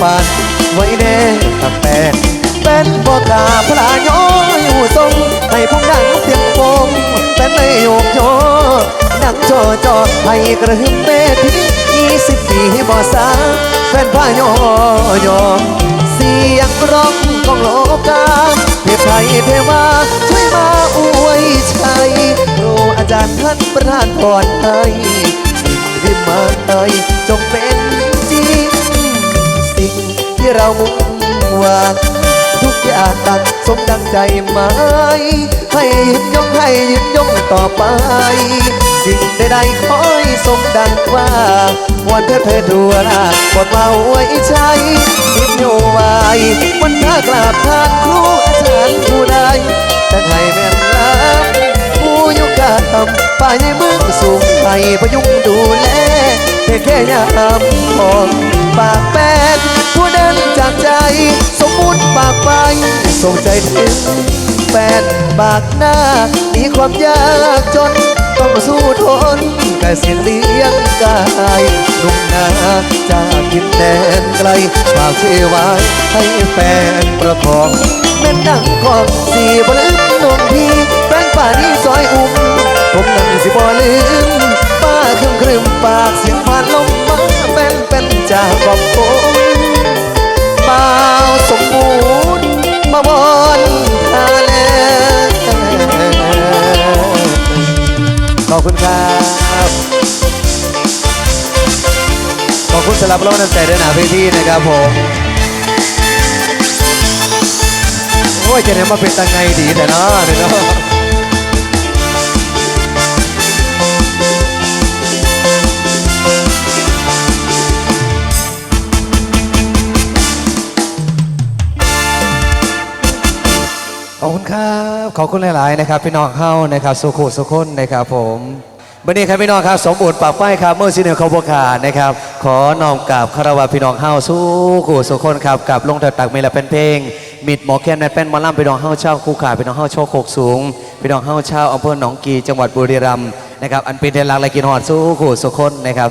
ฝันไว้แน่ตักแปนเป็นบ่กาพลาย้อยอยู่ทรงให้พวกนังเพียงวงเป็นไม่โยกโยนังจอจอให้กระหึ่มเวทียี่สิบปีบ่สาแฟนพายอยอเสียงร้องของโลกาเทพไทยเทวาช่วยมาอวยชัยครูอาจารย์ท่านประธานพรให้สิ่งที่มาให้จงเป็น เรามุ่งหวังทุกอย่างตังสมดังใจไหมให้ยืนยงให้ยืนยงต่อไป สิ่งใดๆขอให้สมดังว่าวันเธอเธอดัวลาบทมาไว้ใช้ดินโยไว้วันหน้ากราบทานครูอาจารย์ผู้ใดแต่ให้แม่นลำผู้ ทำไปในเมืองสูงให้ประยุงดูแลเพียงแค่ยามพองปากแป้นผู้เดินจากใจ สมมุติปากไปส่งใจถึงแฟนปากหน้ามีความยากจนต้องสู้ทนแต่เสียงเลี้ยงกายนุ่มนาจากกินแดนไกลฝากชื่อไว้ให้แฟนประคองแม่นดังของสีบลืมนงพี่แฟนป่านี้ซอยอุ้ม ผมนั่งสิบ่ลืมป้าครึมครึมปากเสียงผ่านลมมาแฟนเป็นจากกองผมเปล่าสมบูรณ์มาบอนทาแลขอบคุณครับขอบคุณสำหรับโลกน้ำใจด้วยนะพี่ที่นะครับผมโอ้ยจะเนี่ยมาเป็นตังไงดีแต่เนาะเนาะ ครับ ขอบคุณหลาย ๆ นะครับ พี่น้องเข้านะครับสุขุสุขคนนะครับผมวันนี้ครับพี่น้องครับสมบูรณ์ปากไฟครับเมื่อสิเนเขาบวขานะครับ ขอน้อมกราบคารวะพี่น้องเฮาสู้ขู่สุขคนครับกับลงเถิดตักเมลเป็นเพลงมิดหมอแคนแมนเป็นมอลำพี่น้องเฮาเช่าคู่ขาพี่น้องเฮาโชคโคกสูงพี่น้องเฮาเช่าอำเภอหนองกีจังหวัดบุรีรัมย์นะครับอันเป็นเทลักและกินหอดสู้ขู่สุขคนนะครับ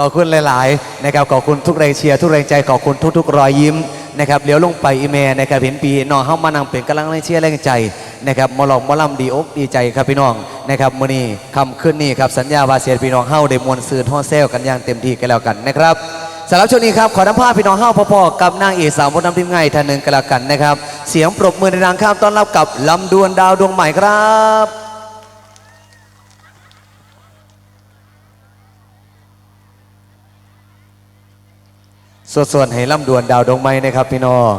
ขอบคุณหลาย ๆ นะครับขอบคุณทุกแรงเชียร์ทุกแรงใจขอบคุณทุก ๆ รอยยิ้มนะครับเลี้ยวลงไปอีเมลนะครับเห็นปีน้องเข้ามานั่งเป็นกำลังแรงเชียร์แรงใจนะครับมาลองมาล่ำดีอกดีใจครับพี่น้องนะครับมื้อนี้คำขึ้นนี่ครับสัญญาวาเสียพี่น้องเฮ้าได้มวลซืนท่อเซลกันอย่างเต็มที่กันแล้วกันนะครับสำหรับช่วงนี้ครับขอน้ำผ้าพี่น้องเฮ้าพ่อๆกับนางเอกสาวมดน้ำทิมไงท่านหนึ่งกันแล้วกันนะครับ เสียงปรบมือในดังข้ามต้อนรับกับลำดวนดาวดวงใหม่ครับ ส่วนๆให้ล่ำดวนดาวดงไม้นะครับพี่น้อง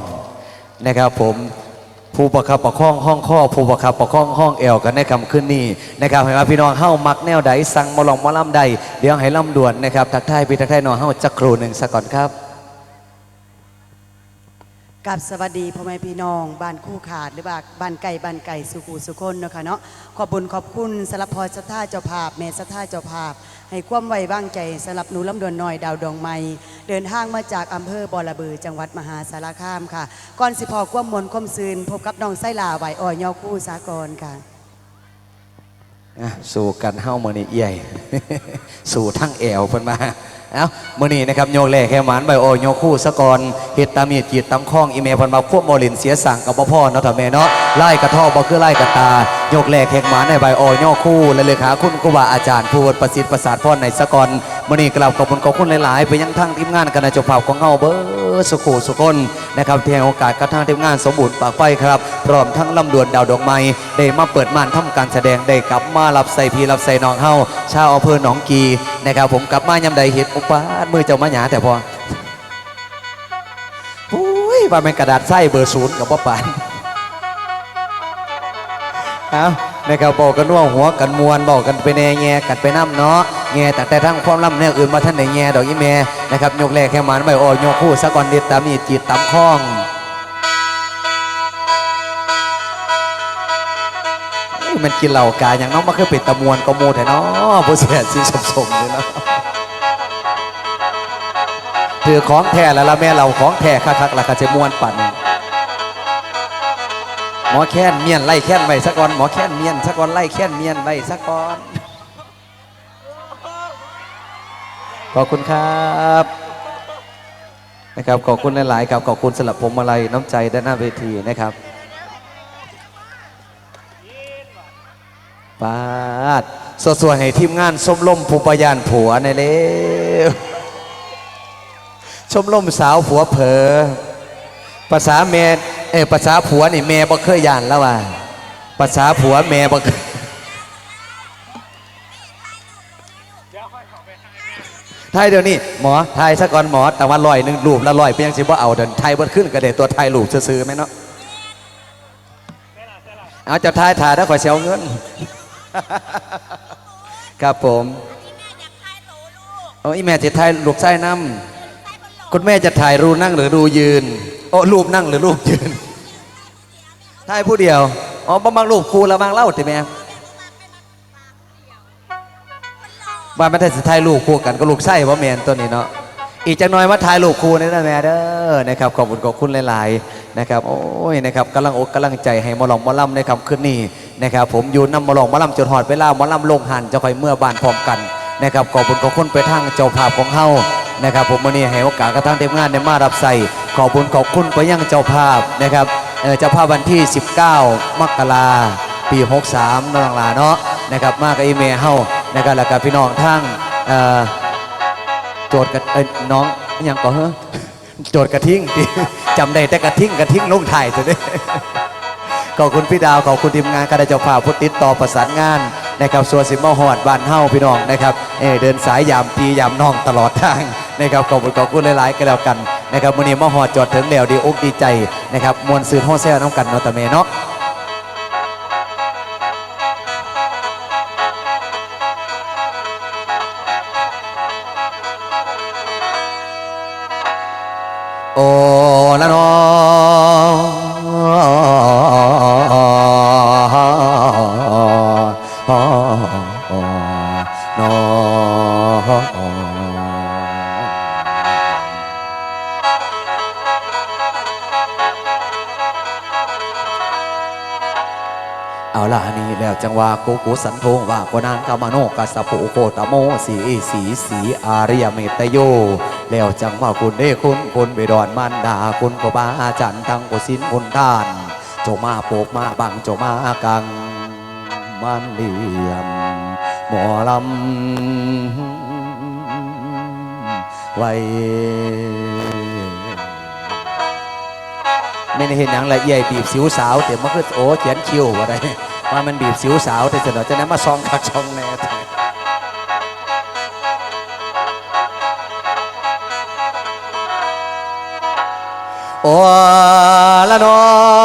นะครับผมผู้ประคับประคองห้องข้อผู้ประคับประคองห้องเอวกันในคำขึ้นนี้นะครับให้มาพี่น้องเฮ้ามักแนวใดสั่งมาลองมาล่ำใดเดี๋ยวให้ล่ำดวนนะครับทักทายพี่ทักทายน้องเฮ้าจักครูหนึ่งสักก่อนครับ กับสวัสดีพ่อแม่พี่น้องบ้านคู่ขาดหรือว่าบ้านไก่บ้านไก่สุขูสุคนเนาะคะเนาะขอบบุญขอบคุณสำหรับพอสัทธาเจ้าภาพแม่สัทธาเจ้าภาพ ให้ความไว้วางใจสำหรับหนูลำดวนน้อยดาวดวงไม้เดินทางมาจากอำเภอบอระบือจังหวัดมหาสารคามค่ะ ก่อนสิพอความมนความซืนพบกับน้องไส้ลาไหวอ่อยยอคู่สากรค่ะอะสู่กันเฮ้ามือนี่เอี่ยสู่ทั้งแอวเพิ่นมา เอ้ามือนี้นะครับโยกแหล่แค่หมานใบโอโยกคู่สะกอนเฮ็ดตามีดจีดตำข้องอีเมลเพิ่นมาควบโมลินเสียสั่งกับบ่พ่อเนาะถ้าแม่เนาะไล่กระท่อบ่คือไล่กระตาโยกแหล่แค่หมานในใบโอโยกคู่และเลขาคุณครูบาอาจารย์ผู้ประสิทธิ์ประสาทพรในสะกอน มือนี้กราบขอบคุณขอบคุณหลาย ๆ ไปยังทั้งทีมงานคณะเจ้าภาพของเฮาเบิดสุขสุคนนะครับที่ให้โอกาสกับทางทีมงานสมบูรณ์ปากไฟครับพร้อมทั้งลำดวนดาวดอกไม้ได้มาเปิดม่านทำการแสดงได้กลับมารับใส่พีรับใส่น้องเฮาชาวอำเภอหนองกีนะครับผมกลับมายำใดเห็ดอุปาทมือเจ้ามาหยาแต่พออุ้ยว่าเป็นกระดาษไส้เบอร์ศูนย์กับพ่อปานเอา นะครับบอกกันว่าหัวกันมวนบอกกันไปแน่แง่กันไปน้ำเนาะแง่แต่แต่ทั้งความล่ำแนวอื่นมาท่านไหนแง่ดอกยี่แม่นะครับยกแรกแค่มันใบโอ้ยกคู่สะกอนเด็ดตามนี่จีดตามข้องมันกินเหล่ากาอย่างน้องมันคือเป็นตะมวนก็โมแต่เนาะผู้เสียสีสมสมเลยเนาะถือของแท้แล้วละแม่เราของแท้คักๆแล้วก็จะมวนปั่น หมอแค้นเมียนไล่แค้นไว้สักก่อนหมอแค้นเมียนสักก่อนไล่แค้นเมียนไว้สักก่อนขอบคุณครับนะครับขอบคุณหลาย ๆ ครับขอบคุณสำหรับผมอะไรน้ำใจด้านหน้าเวทีนะครับปาดสวยๆให้ทีมงานสมล่มภูปยานผัวในเร็วชมล่มสาวผัวเผลอภาษาเม เออภาษาผัวนี่เมบ่เคยยานแล้วว่ะภาษาผัวเมบ่เคยไทยเดี๋ยวนี้หมอไทยซะก่อนหมอแต่ว่าลอยหนึ่งรูปละลอยเพียงสิบ่เอาเดินไทยบ่ขึ้นกระเดตัวไทยรูปซื้อๆไหมเนาะเอาจะทายถ่ายแล้วขอยเสียเงิน ครับผมโอ้ยแม่จะถ่ายลูกไส้น้ำคุณแม่จะถ่ายรูนั่งหรือรูยืน โอ้รูปนั่งหรือรูปยืนถ่ายผู้เดียว อ๋อบางบางรูปครูละบางเล่าติแม่ว่าไม่ได้สิถ่ายรูปคู่กันก็ลูกไส้ว่าแมนตัวนี้เนาะ อีกจังน้อยมาถ่ายรูปครูนี่นะแม่เด้อ นะครับขอบคุณขอบคุณหลายๆ นะครับ โอ้ย นะครับกำลังอกกำลังใจให้มอลองมอลำในคำคืนนี้นะครับ ผมอยู่นำมอลองมอลำจนหอดเวลามอลำลงหันจะคอยเมื่อบ้านพร้อมกันนะครับขอบคุณขอบคุณไปทางเจ้าภาพของเฮานะครับผมวันนี้ให้โอกาสกระทั่งเต็มงานได้มารับใส่ ขอบคุณขอบคุณไปยังเจ้าภาพนะครับเจ้าภาพวันที่ 19 มกราปี 63น้องหลาเนาะนะครับมากับอีเมลเฮานะครับแล้วก็พี่น้องทั้งโจทย์กับน้องอยังก็เฮ้โจทย์กระทิงติจำได้แต่กระทิงกระทิงลงถ่ายตัวนี้ขอบคุณพี่ดาวขอบคุณทีมงานคณะเจ้าภาพผู้ติดต่อประสานงานนะครับส่วนสิมหอดบ้านเฮาพี่น้องนะครับเเดินสายยามปียามน้องตลอดทางนะครับขอบคุณขอบคุณหลายๆกันแล้วกัน นะครับวันนี้มาหอดจอดถึงแล้วดีอกดีใจนะครับมวลซื้อห้องแซ่น้ำกันเนาะตะเมเนาะโอ้ละนอ กโกสันโทงว่าโกนานกามโนกัสสปุโคตโมสีสีสีอาริยเมตโย แล้วจังว่าคุณได้คุณคุณไปดอนมันดาคุณกบาอาจารย์ทั้งกุศินคุณทานเจ้ามาโปกมาบังเจ้ามากังมันเลี่ยมหมอลำไว้ไม่ได้เห็นหนังละเอียดบีบสิวสาวแต่มันคือโอ้เขียนคิวว่าได้ ว่ามันบีบสิวสาวแต่เสนอจะนั้นมาซองขักซองแน่โอ้ละนอ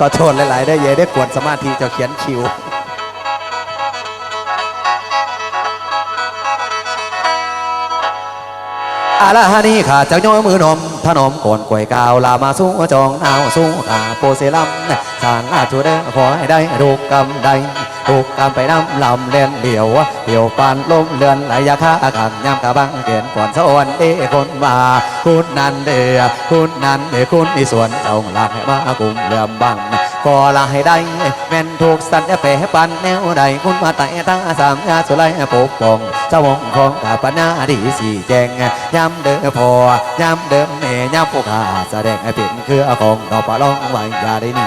ก็โทษหลาย ๆ ได้เย่ได้กวนสมาธิเจะเขียนคิวอาลาฮานีขาดจากย้อยมือนมถนอมก่อนกวยกาวลามาสู้จองนาวสู้ขาโปเซลัมสางอาจูเดขอให้ได้รูกกำได้ ถูกกำไปน้ำลำเล่นเดี่ยวเดี่ยวปานลมเลือนไหลยาคาขังยามกะบังเกียนก่อนสวรรค์เอคนมาคุณนันเดียคุณนันเดคุณในส่วนเจ้าหลักให้มากลุ่มเลื่อมบังก็ละให้ได้แม่นถูกสัตว์แปรปันแนวใดคุณมาไต่ตาสามยาสุไลปกป้องเจ้าวงของกาปนาดีสีแจงย้ำเดิมพอย้ำเดิมแม่ย้ำผู้ขาแสดงเป็นคือของดอกปลาลองไว้ยาได้หนี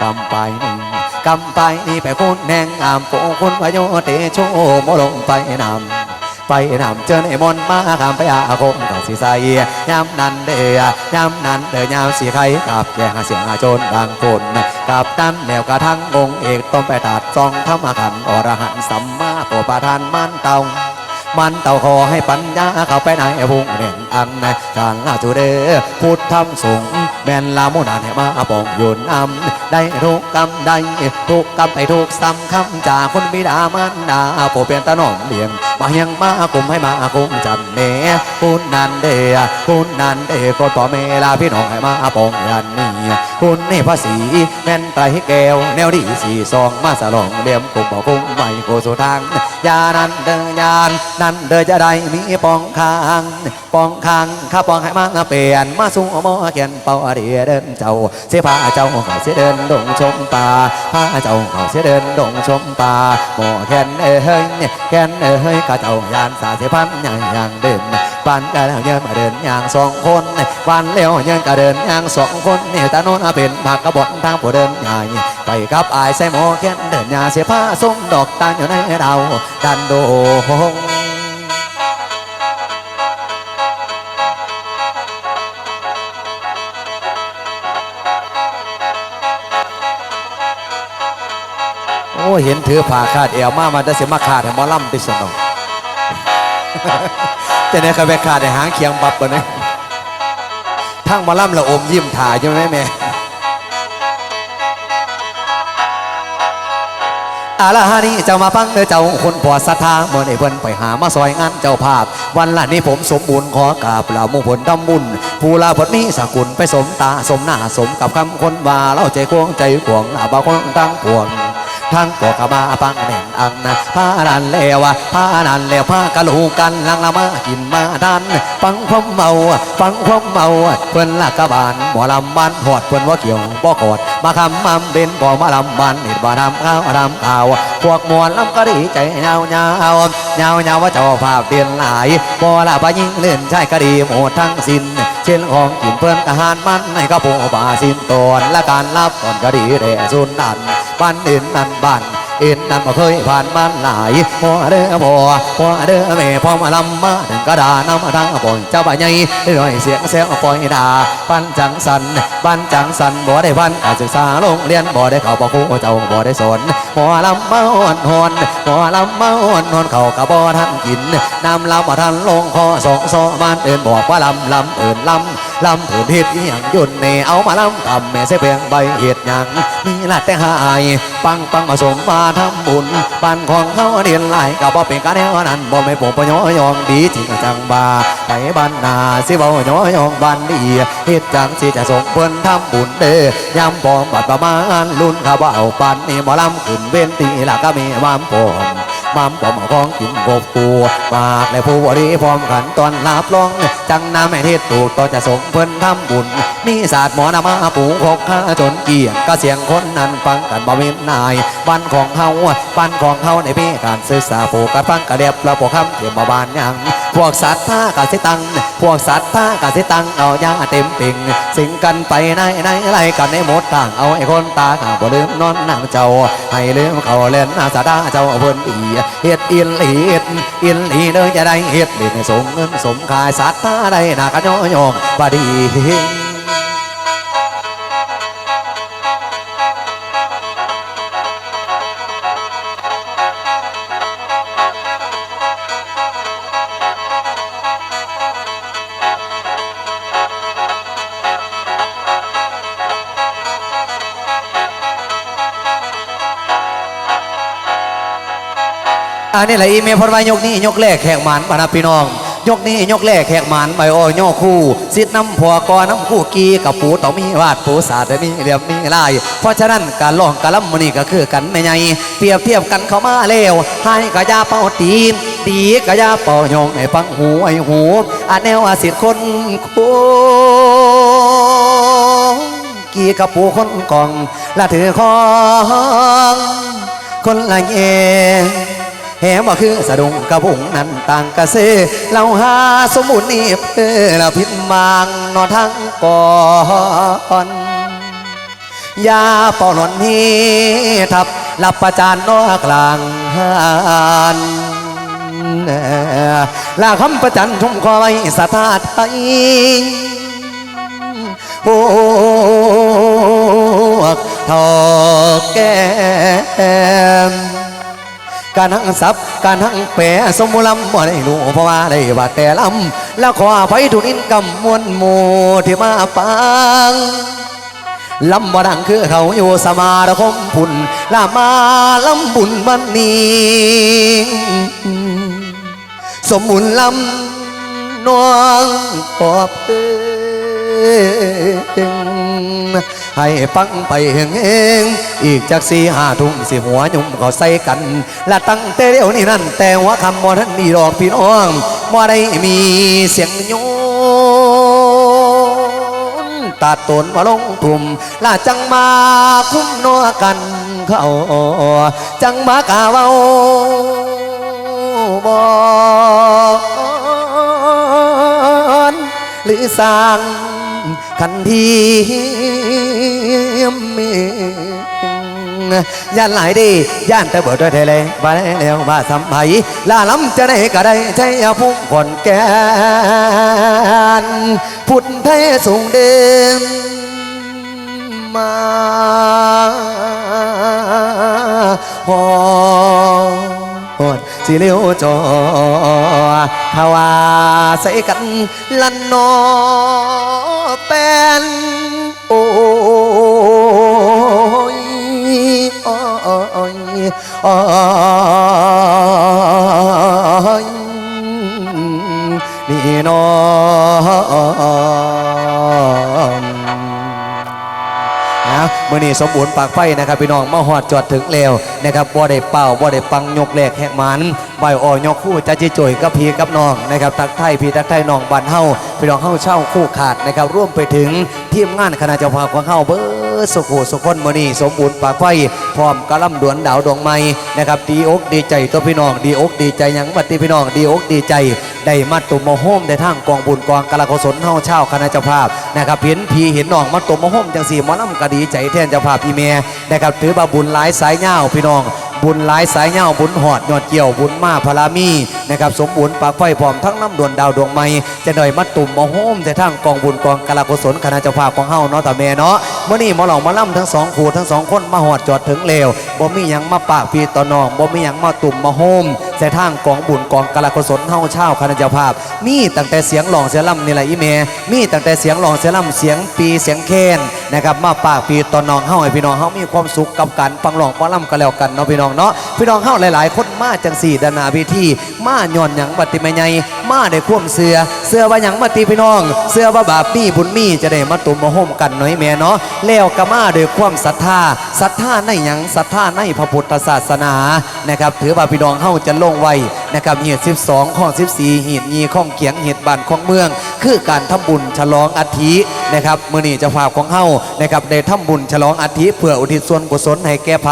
กำไปนี่ กำไปนี่ไปคุณแหงอามโปคุณวายโยเตโชโมลงไปนำไปนำเจอในมนมาคำไปอาคมกับสีใสยามนั้นเดือยามนั้นเดือยามสีไข่กับแย่งเสียงอาโจนบางคนกับนั้นแนวกระทั่งองค์เอกต้องไปตัดซองธรรมขันอรหันต์สัมมาโปประทานมันเตามันเต่าขอให้ปัญญาเข้าไปในพุ่งเด่นอังในทางอาจูเดพุทธธรรมสงฆ์ นลาโมนานให้มาปองยุนนำได้ทุกกรรมได้ทุกกรรมไปทุกซ้ำคำจากคนบิดามันดาโปเป็นตะหนอมเลียงมายังมาคุมให้มาคุมจันเนคุณนันเดคุณนันเดก็ต่อเมลาพี่น้องให้มาปองยันนี่ คุณนี่ภาษีแม่นไตรแก้ว แนวดีสี่ซองมาสลองเลี่ยมกุมบอกกุมไม่โกสุทางยานันเดินยานนั่นเดินจะได้มีปองคางปองคางข้าปองให้มาเปลี่ยนมาสู่หมอเขียนเป่าเดียเดินเจ้าเสียพาเจ้าเขาเสียเดินดงชมป่าพาเจ้าเขาเสียเดินดงชมป่าหมอแคนเอ้ยแคนเอ้ยข้าเจ้ายานสาเสพันอย่างอย่างเดิน บ้านกันแล้วเยินเดินอย่างสองคนบ้านเลี้ยวยินก็เดินอย่างสองคนเนี่ตาโน้นเป็นผักกระบอกทางผู้เดินใหญ่ไปกับอายใส่หมอแคนเดินยาเสียผ้าส่งดอกตาอยู่ในดาวดันโดงโอ้เห็นถือผ่าคาดเอวมามันจะเสียมาขาดให้หมอลำติสนอง จะได้เขาไปขาดให้หางเคียงบับปะเนี่ยทั้งมอลำละอมยิ้มถ่ายใช่ไหมแม่อาลาฮานี่เจ้ามาฟังเด้อเจ้าคนปอดศรัทธาเมื่อในเพิ่นไปหามาซอยงานเจ้าภาพ วันละนี้ผมสมบูรณ์ขอกราบล่ามุงผลดำบุญผู้ลาผลนี้สกุลไปสมตาสมหน้าสมกับคำคนว่าเล่าใจกวงใจขวงลาบาคนตั้งปวง ทั้งปอกกมาปังแหน่งอังนะผ้านันเลวะผ้านันเลวผ้ากะลูกันลังละมากินมาดัน ฟังความเมา ฟังความเมาเพิ่อนละกะบานหมอลำบ้านหอดเพิ่นว่าเกี่ยวบ่กอดมาคำมั่มเป็นบ่มาลำบ้านเห็ดบ่ทำข้าวทำข่าวพวกมวลลำก็ดีใจเงาเงาเงาเงาว่าเจ้าภาพเปลี่ยนหลายบ่ละพยิงเล่นใช่ก็ดีหมดทั้งสิ้นเช่นของกินเพิ่อนทหารมันในกระโปงบาสินตอนและการรับก่อนก็ดีแด่สุนนัน บ้านอื่นนั่นบ้านเอ็นนั้นบ่เคยผ่านมาหลายพ่อเด้อพ่อพ่อเด้อแม่พ่อมาลำมาถึงกระดาน้ำทางปล่อยเจ้าบ่าใหญ่ร้อยเสียงแซวปล่อยด่าปันจังสันปันจังสันบ่ได้พันการศึกษาโรงเรียนบ่ได้เข้าบ่ครูเจ้าบ่ได้สอนหมอลำมาอ่อนหอนหมอลำมาอ่อนหอนเขากะบ่ทันกินน้ำลำบ่ทันลงคอสองซอบ้านเอินบอกว่าลำลำเอินลำ ลำผืนเฮ็ดอีหยังยนเนเอามาลำทำแม่เสเพียงใบเฮ็ดหยังมีลาแต่หายปังปังมาสมมาทำบุญบ้านของเขาเดียนหลกับบ่เป็นกันแนวนั้นบ่ไม่ปงปะย้อยองดีจริงจังบาไปบ้านนาสิบ่ย้อยองบ้านดีเฮ็ดจังสิจะส่งเพิ่นทำบุญเด้อยามปอมบัดประมาณรุ่นข้าว่าเอาปานนี่หมอลำขึ้นเว้นตีละก็มีวามปอม มัมปอมของกินกบปูปากและผู้บริพร้อมขันตอนลาบลองจังน้ำแม่เทศถูกต่อจะสมเพิ่นทำบุญ มีศาสตร์หมอนามาปูหกข้าจนเกี่ยงก็เสียงคนนั้นฟังกันบ่เว้นนายบ้านของเฮาบ้านของเฮาในมีการศึกษาผูกกันฟังกระเดียบเราปกคำเทียมมาบานยัง พวกสัตว์ท่ากาสิตัง พวกสัตว์ท่ากาสิตัง เอายาเต็มปิงสิงกันไปในในไรกันในหมดต่าง เอาไอ้คนตาข้าบ่ลืมนอนนางเจ้า ให้ลืมเขาเล่นอาสาดาเจ้าเพิ่นอีเฮ็ดอินหลีเฮ็ดอินหลีเด้อจะได้เฮ็ดเล่นสมเงินสมขายสัตว์ท่าได้นากันย่อยองบาดี นนี้แหละอีเมลพอดว่ายกนี้ยกแรกแขกหมันปะนะพี่น้องยกนี้ยกแรกแขกหมันไปโอ้อยกคู่สิทธิ์น้ำผัวกอน้ำคู่กีกับปูต้อมีวาดปูศาสตร์แต่มีเหลี่ยมมีลาย เพราะฉะนั้นการร้องการล่ำมันนี่ก็คือกันไม่ใหญ่เปรียบเทียบกันเข้ามาเร็วให้กะยาเป่าตีนตีกะยาเป่ายองให้ฟังหูไอ้หูอันแนวอาสิทธิ์คนคู่กี่กระปูคนกองละถือของคนละเอง แหมาคือสะดุงกระบุงนั้นต่างกระเซเราหาสมุนนีเพื่อละพิมาง นอนทั้งก่อนยาเป่าหนอนนี้ทับหลับประจานนอกลางหันลาคำประจันทุ่มคอยสถาไทยพวกทอแก้ม การหังซับการหังแปรสมุลำบ่ได้รู้เพราะว่าได้ว่าแต่ลำแล้วขออภัยทุกนินกำมวลหมู่ที่มาปังลำบ่ดังคือเขาอยู่สมาคมพุ่นลามาลำบุญบันนี้สมุนลำนวงปอบเอิง ให้ฟังไปเฮงเงอีกจากสี่ห้าทุ่มสิหัวยุ่มก็ใส่กัน และตั้งแต่เดี๋ยวนี้นั่น แต่ว่าคำบ่ทันดีดอกพี่น้องบ่ได้มีเสียงโยนตัดตนมาลงทุ่มลาจังมาคุ้มนัวกันเขาจังมากาเว้าบอนหรือสร้าง คันทีเมย่านหลายดีย่านแต่เบิดด้วยเทเลมาได้แล้วมาสัมผัยลาล้ำจะได้ก็ได้ใช้พุ่งก่อนแกนพุทธเทสูงเด่นมาฮอด สิเลี้ยวจอภาวาใส่กันลันนอเป็นโอ้ยโอ้ยโอ้ยนี่นอ มื่อนี้สมบูรณ์ปากไฟนะครับพี่น้องมาหอดจอดถึงแล้วนะครับบ่ได้เป่าบ่ได้ปังยกแหลกแหกหมันใบอ่อยกคู่จะจิจ่อยกับพีกับน้องนะครับตักไทยพีตักไทยน้องบ้านเฮาพี่น้องเฮาเช่าคู่ขาดนะครับร่วมไปถึงทีมงานคณะเจ้าภาพของเฮาเบอร์สุขสุคนมื่อนี้สมบูรณ์ปากไฟพร้อมกระลำดวนดาวดวงไม้นะครับดีอกดีใจตัวพี่น้องดีอกดีใจยังบัดนี้พี่น้องดีอกดีใจ ได้มาตุมมาโฮมได้ทางกองบุญกองกลาโกศลเฮาเช่าคณะเจ้าภาพนะครับเห็นพีเห็นน้องมาตุมมาโฮมจังสี่มอลำกะดีใจแทนเจ้าภาพพี่เมียนะครับถือว่าบุญหลายสายเงาพี่น้อง บุญหลายสายเงาบุญหอดยอดเกี่ยวบุญมาพลามี นะครับสมบูรณ์ปากไฟพร้อมทั้งน้ำดวนดาวดวงไม้จะหน่อยมาตุ่มมาโฮมแต่ทางกองบุญกองกลาโกศลคณะเจ้าภาพของเฮาเนาะต่แม่เนาะเมื่อนี้มอหลองมาล่ำทั้งสองคู่ทั้งสองคนมาหอดจอดถึงเลวบ่มีหยังมาปากพีต่อนองบ่มีหยังมาตุ่มมาโฮมแต่ทางกองบุญกองกลาโกศลเฮาเช่าคณะเจ้าภาพ มีตั้งแต่เสียงหลองเสียงล่ำนี่แหละอีเมมีตั้งแต่เสียงหลองเสียงล่ำเสียงปีเสียงเคนนะครับมาปากปีตอนองเฮาให้พี่น้องเฮามีความสุขกับการฟังหลองฟังล่ำกันแล้วกันเนาะพี่น้องเนาะพี่น้องเฮาหลาย ๆ คนมาจังสี่ดานาพิธีมาย้อนหยังบัติแม่ใหญ่ มาได้ควมเสือเสือว่าหยังมาตีพี่น้อง เสือว่าบาปมีบุญมีจะได้มาตุ่มมาห่มกันหน่อยแม่เนาะแล้วก็มาด้วยความศรัทธาศรัทธาในหยังศรัทธาในพระพุทธศาสนานะครับถือว่าพี่น้องเฮาจะลงไว้นะครับเหตุ12ข้อ14เหตุยีข้องเกียงเหตุบ้านของเมือง คือการทำบุญฉลองอาทินะครับมื้อนี้จ้าภาพของเฮานะครับได้ทำบุญฉลองอาทิเพื่ออุทิศส่วนกุศลให้แก่ไผ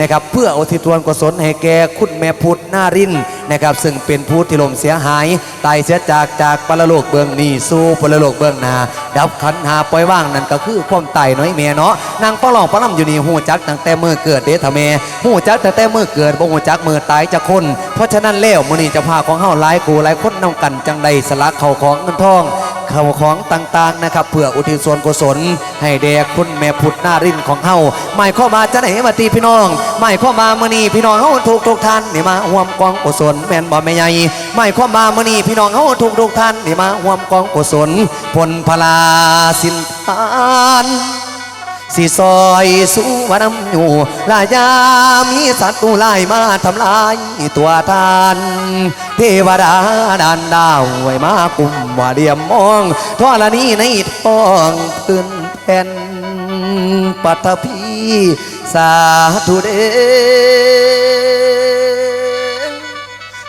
นะครับเพื่ออุทิศส่วนกุศลให้แก่คุณแม่พุทธนารินนะครับซึ่งเป็นผู้ที่ลมเสียหายตายเสียจากจากปรโลกเบื้องนี้สู่ปรโลกเบื้องหน้าดับขันหาปล่อยว่างนั่นก็คือความตายน้อยเมียเนาะนางป้าหลองป้อลำอยู่นี่หูจักตั้งแต่มือเกิดเดทะเมหูจักตั้งแต่มือเกิดบ่หูจักมือตายจะคน เพราะฉะนั้นแล้วมื้อนี้จะพาของเฮาหลายกูหลายคนนำกันจังใดสละเข้าของเงินทอง เข้าของต่างๆนะครับเพื่ออุทิศส่วนกุศล ให้แด่คุณแม่พุทธนารินของเฮาหมายข้อมาจะไหนมาตีพี่น้อง ไม่ข้อมามื่อนี้พี่น้องเฮาถูกทุกท่านนี่มาห่วมกองกุศลแม่นบ่แม่ใหญ่ไม่ข้อมามื่อนี้พี่น้องเฮาถูกทุกท่านนี่มาห่วมกองกุศลผลพลาสินทาน สิซอยสู้วานำอยู่ลายามีสัตว์ตูลายมาทำลายตัวทานเทวดาดานดาวไว้มากุมว่าเดียมมองทอรนี้ในท้องพื้นแผ่นปัตภีสาธุเด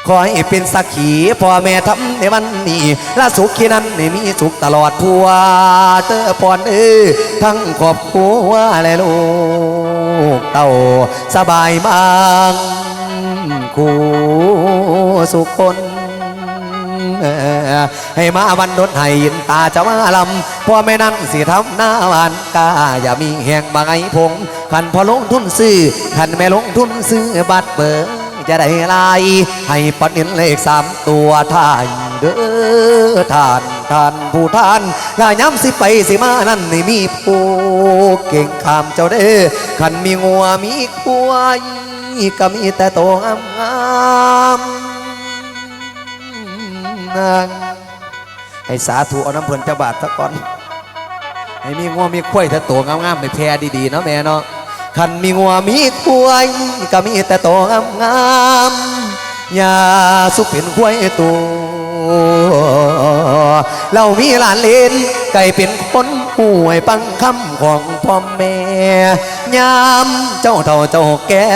ขอให้เป็นสักขีพ่อแม่ทำในวันนี้และสุขที่นั้นให้มีสุขตลอดทั่วเตอปอนเออทั้งครอบครัวและลูกเต่าสบายบางคู่สุขคนให้มาวันดนให้ยินตาจะมาลำพ่อแม่นั้นสิทำหน้าหวานกาอย่ามีแหงบางไอ้พงขันพอลงทุนซื้อขันแม่ลงทุนซื้อบัตรเบอร์ จะได้ลายให้ปัดเห็นเลขสามตัวท้ายเด้อท่านท่านผู้ท่านลาย้ำสิไปสิมานั่นนี่มีผู้เก่งขามเจ้าเด้อขันมีงัวมีควายก็มีแต่ตัวงามงามๆนางให้สาธุเอาน้ำเพลินเจ้าบาทซะก่อน ให้มีงัวมีควายแต่ตัวงามๆไปแพรดีๆเนาะแม่เนาะ คันมีงัวมีควายก็มีแต่ตัวงามๆอย่าสุเป็นควายตัวเรามีหลานเลนไก่เป็นคนห่วยปังคำของพ่อแม่ยามเจ้าเท่าเจ้าแก่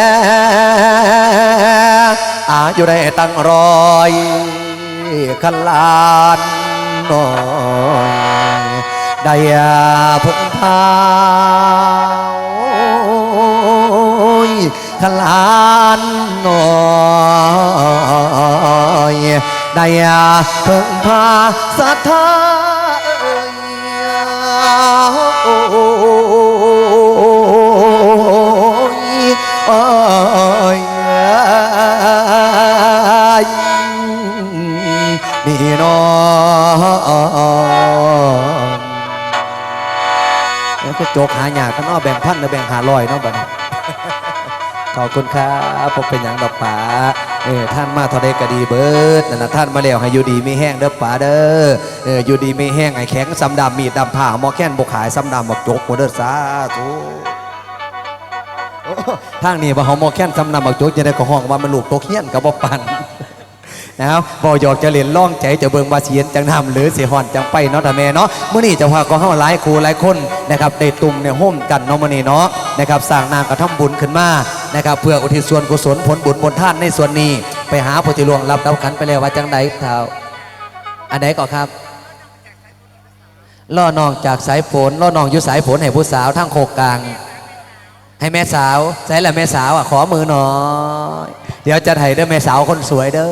อาอยุได้ตั้งรอยคันลานน้อยได้เพิ่งพา คันลานน้อยได้เพิ่งพาศรัทธาเอ่ยอ้อยนี่น้อง ก็โจกหาหยากันเนาะแบ่งพันหรือแบ่งหาลอยเนาะบัดนี้ขอบคุณครับผมเป็นอย่างดอกป๋าเออท่านมาทอดก็ดีเบิดนั่นนะท่านมาแล้วให้อยู่ดีไม่แห้งเด้อป๋าเด้อเอออยู่ดีไม่แห้งไอ้แข็งซ้ำดำมีดดำผ่าหมอแค้นบกขายซ้ำดำบอกจกหมดเด้อสาธุทางนี้ว่าเขาหมอแค้นซ้ำดำบอกจกจะได้ก็ห้องว่ามันลูกโตเคียนกับบ่ปัน นะครับบอหยอกจะเรียนล่องใจจะเบิงบาเสียนจังทำหรือเสียหอนจังไปเนาะแต่แม่เนาะเมื่อนี้จะพาก็เฮาหลายครูหลายคนนะครับได้ตุ่มในห้มกันเนาะมื่อนี้เนาะนะครับสร้างนางกระทำบุญขึ้นมานะครับเพื่ออุทิศส่วนกุศลผลบุญบนท่านในส่วนนี้ ไปหาพระจิลวงรับดาวขันไปแล้วว่าจังใดเท้าอันใดก่อนครับล่อนองจากสายฝนล่อนองอยู่สายฝนให้ผู้สาวทั้งโคกกลาง ให้แม่สาวใส่ละแม่สาวอะขอมือหน่อยเดี๋ยวจะไถเด้อแม่สาวคนสวยเด้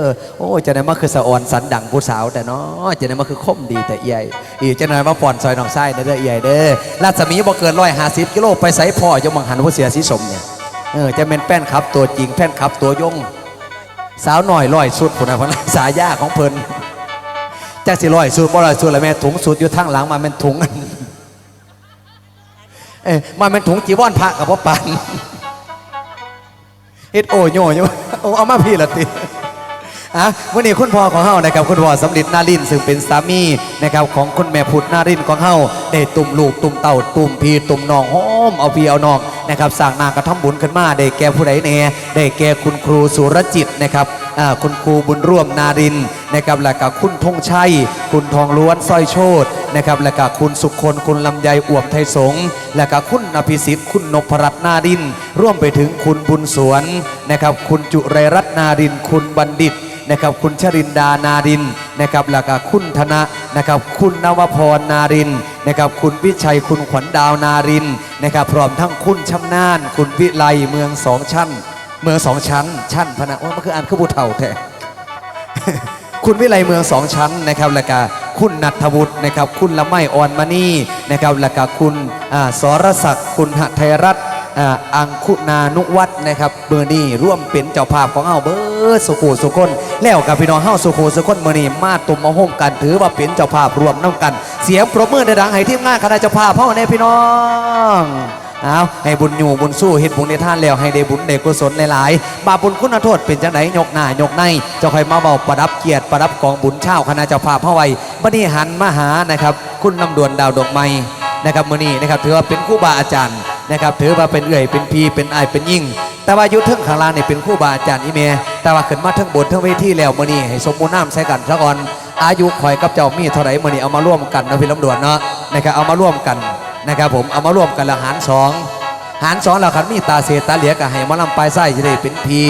อโอ้จะได้มาคือสะอ่อนสันดังผู้สาวแต่เนาะจะได้มาคือคมดีแต่ใหญ่อีกจะหน่มาป่อนซอยหนองไส้เด้อใหญ่เด้อรัศมีบ่เกินร้อยห้าสิบกิโลไปใส่พ่อยมังหันผู้เสียสีสมเนี่ยเออจะเป็นแป้นครับตัวจริงแป้นครับตัวยงสาวหน่อยร้อยสุดผุนนะพนักสายาของเพิ่นจากสิร้อยสุดบ่ร้อยสุดแล้วแม่ถุงสุดอยู่ทางหลังมาเป็นถุง เอ้ยมันเป็นถุงจีวรพระกับพ่อปันเฮ็ดโอโยอยู่โอ้เอามาพี่ละติอะวันนี้คุณพ่อของเฮานะครับคุณพ่อสำลิดนารินซึ่งเป็นสามีนะครับของคุณแม่พุทธนารินของเฮาได้ตุ่มลูกตุ่มเต่าตุ่มพีตุ่มน้องหอมเอาพี่เอาน้องนะครับสร้างนางกระทำบุญขึ้นมาได้แก่ผู้ใดแน่ได้แก่คุณครูสุรจิตนะครับอ่าคุณครูบุญร่วมนารินนะครับแล้วก็คุณธงชัย คุณทองล้วนสร้อยโชต นะครับ แล้วก็คุณสุคนคุณลำไยอวมไทยสงแล้วก็คุณอภิสิทธิ์คุณนพรัตน์นาริน ร่วมไปถึงคุณบุญสวนนะครับ คุณจุไรรัตน์นาริน คุณบัณฑิตนะครับคุณชรินดานารินนะครับแล้วก็คุณธนะนะครับคุณนวพรนารินนะครับคุณวิชัยคุณขวัญดาวนารินนะครับพร้อมทั้งคุณชำนาญ คุณวิไลเมืองสองชั้น เมืองสองชั้น ชั้นพะนะว่ามันคืออ่านคือบุเท่าแท้คุณวิไลเมืองสองชั้นนะครับแล้วก็ คุณนัทวุฒินะครับ คุณละไมอ่อนมณีนะครับ แล้วก็คุณสรศักดิ์คุณหัทยรัตน์อังคุณานุวัฒน์นะครับเบอร์นี่ร่วมเป็นเจ้าภาพของเฮาเบิร์สุขสุคนแล้วกับพี่น้องเฮาสุขสุคนเมื่อนี้มาตุ่มมาโฮมกันถือว่าเป็นเจ้าภาพรวมน้ำกัน เสียงปรบมือดังให้ทีมงานคณะเจ้าภาพเฮาในพี่น้อง เอาให้บุญอยู่บุญสู้เฮ็ดบุญในท่านแล้วให้ได้บุญได้กุศลหลายๆบาปบุญคุณโทษเป็นจังไดยกหน้ายกในเจ้าคอยมาเบาประดับเกียรติประดับกองบุญเช่าคณะเจ้าภาพเฮาไว้บัดนี้หันมาหานะครับ คุณลำดวนดาวดอกไม้นะครับมือนี้นะครับถือว่าเป็นครูบาอาจารย์นะครับถือว่าเป็นเอื่อยเป็นพีเป็นไอเป็นยิ่งแต่ว่ายุทธเทิงขางลางนี่เป็นครูบาอาจารย์อีเมแต่ว่าขึ้นมาเทั้งบนเทั้งเวทีแล้วมือนี้ให้สมบูรณ์น้ำใช้กันซะก่อนอายุข่อยกับเจ้ามีเท่าไหร่มือนี้เอามาร่วมกันนะพี่ลำดวนเนาะนะครับเอามาร่วมกัน นะครับผมเอามาร่วมกันละหารสองหารสองแล้วคันมีตาเสตาเหลียก็ให้มาลำปลายไส้จะได้เป็นพี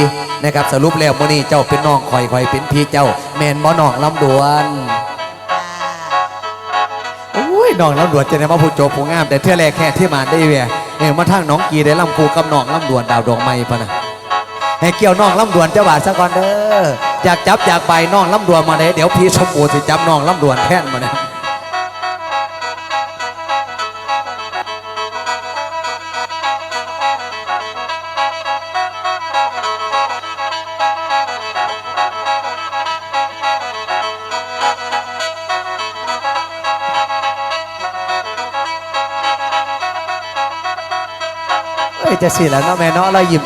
นะครับสรุปแล้วมื้อนี้เจ้าเป็นน้องข่อยข่อยเป็นพีเจ้าแมนบ่น้องลำดวนโอ้ยน้องลำดวนจะได้มาพูดโจบผู้งาม แต่เท่าแรกแค่ที่มาได้เวียเออมาทางน้องกีได้ลำคูกับน้องลำดวนดาวดวงไม้ปะนะให้เกี่ยวน้องลำดวนเจ้าบาทซะก่อนเด้ออยากจับอยากไปน้องลำดวนมาเลยเดี๋ยวพีชมพูสิจับน้องลำดวนแทนมานะเอ้ย จะสิแล้วเนาะแม่เนาะเรายิ้ม